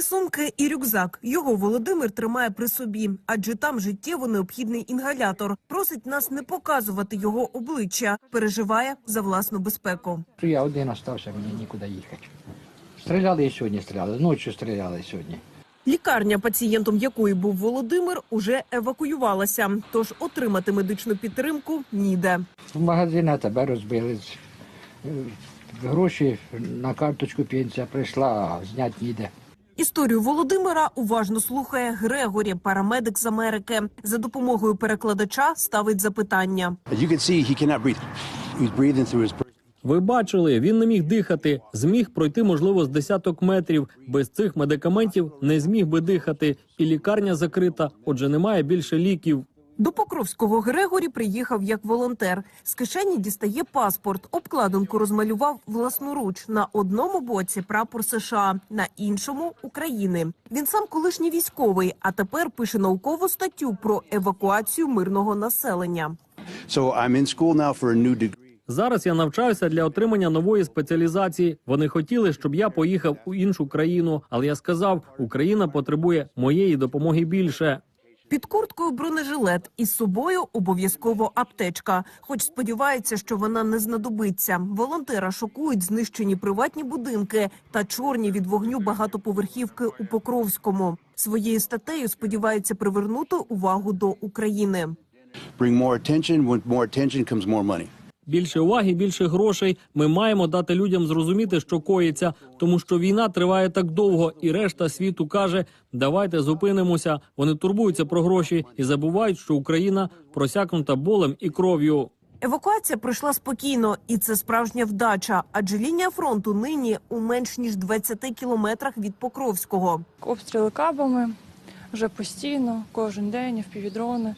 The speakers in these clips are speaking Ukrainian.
Три сумки і рюкзак. Його Володимир тримає при собі, адже там життєво необхідний інгалятор. Просить нас не показувати його обличчя. Переживає за власну безпеку. Я один остався, мені нікуди їхати. Стріляли і сьогодні стріляли, ночі стріляли сьогодні. Лікарня, пацієнтом якої був Володимир, уже евакуювалася. Тож отримати медичну підтримку ніде. В магазині тебе розбили. Е, Гроші на карточку пенсія прийшла, а зняти ніде. Історію Володимира уважно слухає Грегорі, парамедик з Америки. За допомогою перекладача ставить запитання. Ви бачили, він не міг дихати, зміг пройти, можливо, з десяток метрів. Без цих медикаментів не зміг би дихати, і лікарня закрита. Отже, немає більше ліків. До Покровського Грегорі приїхав як волонтер. З кишені дістає паспорт. Обкладинку розмалював власноруч. На одному боці прапор США, на іншому України. Він сам колишній військовий, а тепер пише наукову статтю про евакуацію мирного населення. So I'm in school now for a new degree. Зараз я навчаюся для отримання нової спеціалізації. Вони хотіли, щоб я поїхав у іншу країну, але я сказав, Україна потребує моєї допомоги більше. Під курткою бронежилет із собою обов'язково аптечка. Хоч сподівається, що вона не знадобиться. Волонтера шокують знищені приватні будинки та чорні від вогню багатоповерхівки у Покровському. Своєю статтею сподівається привернути увагу до України. Bring more attention. With more attention comes more money. Більше уваги, більше грошей. Ми маємо дати людям зрозуміти, що коїться, тому що війна триває так довго, і решта світу каже: давайте зупинимося. Вони турбуються про гроші і забувають, що Україна просякнута болем і кров'ю. Евакуація пройшла спокійно, і це справжня вдача. Адже лінія фронту нині у менш ніж 20 кілометрах від Покровського. Обстріли кабами вже постійно, кожен день, впівдрони.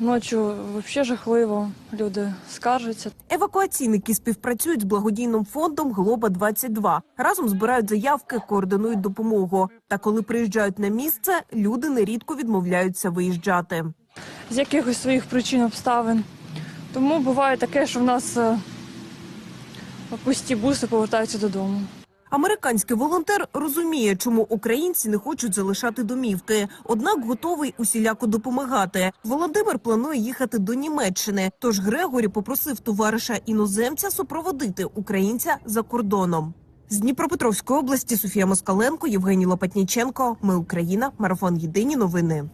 Ночі взагалі жахливо, люди скаржаться. Евакуаційники співпрацюють з благодійним фондом Глоба 22 Разом збирають заявки, координують допомогу. Та коли приїжджають на місце, люди нерідко відмовляються виїжджати. З якихось своїх причин обставин. Тому буває таке, що в нас е, пусті буси повертаються додому. Американський волонтер розуміє, чому українці не хочуть залишати домівки, однак готовий усіляко допомагати. Володимир планує їхати до Німеччини. Тож Грегорі попросив товариша іноземця супроводити українця за кордоном. З Дніпропетровської області Софія Москаленко, Євгеній Лопатніченко. Ми Україна. Марафон Єдині новини.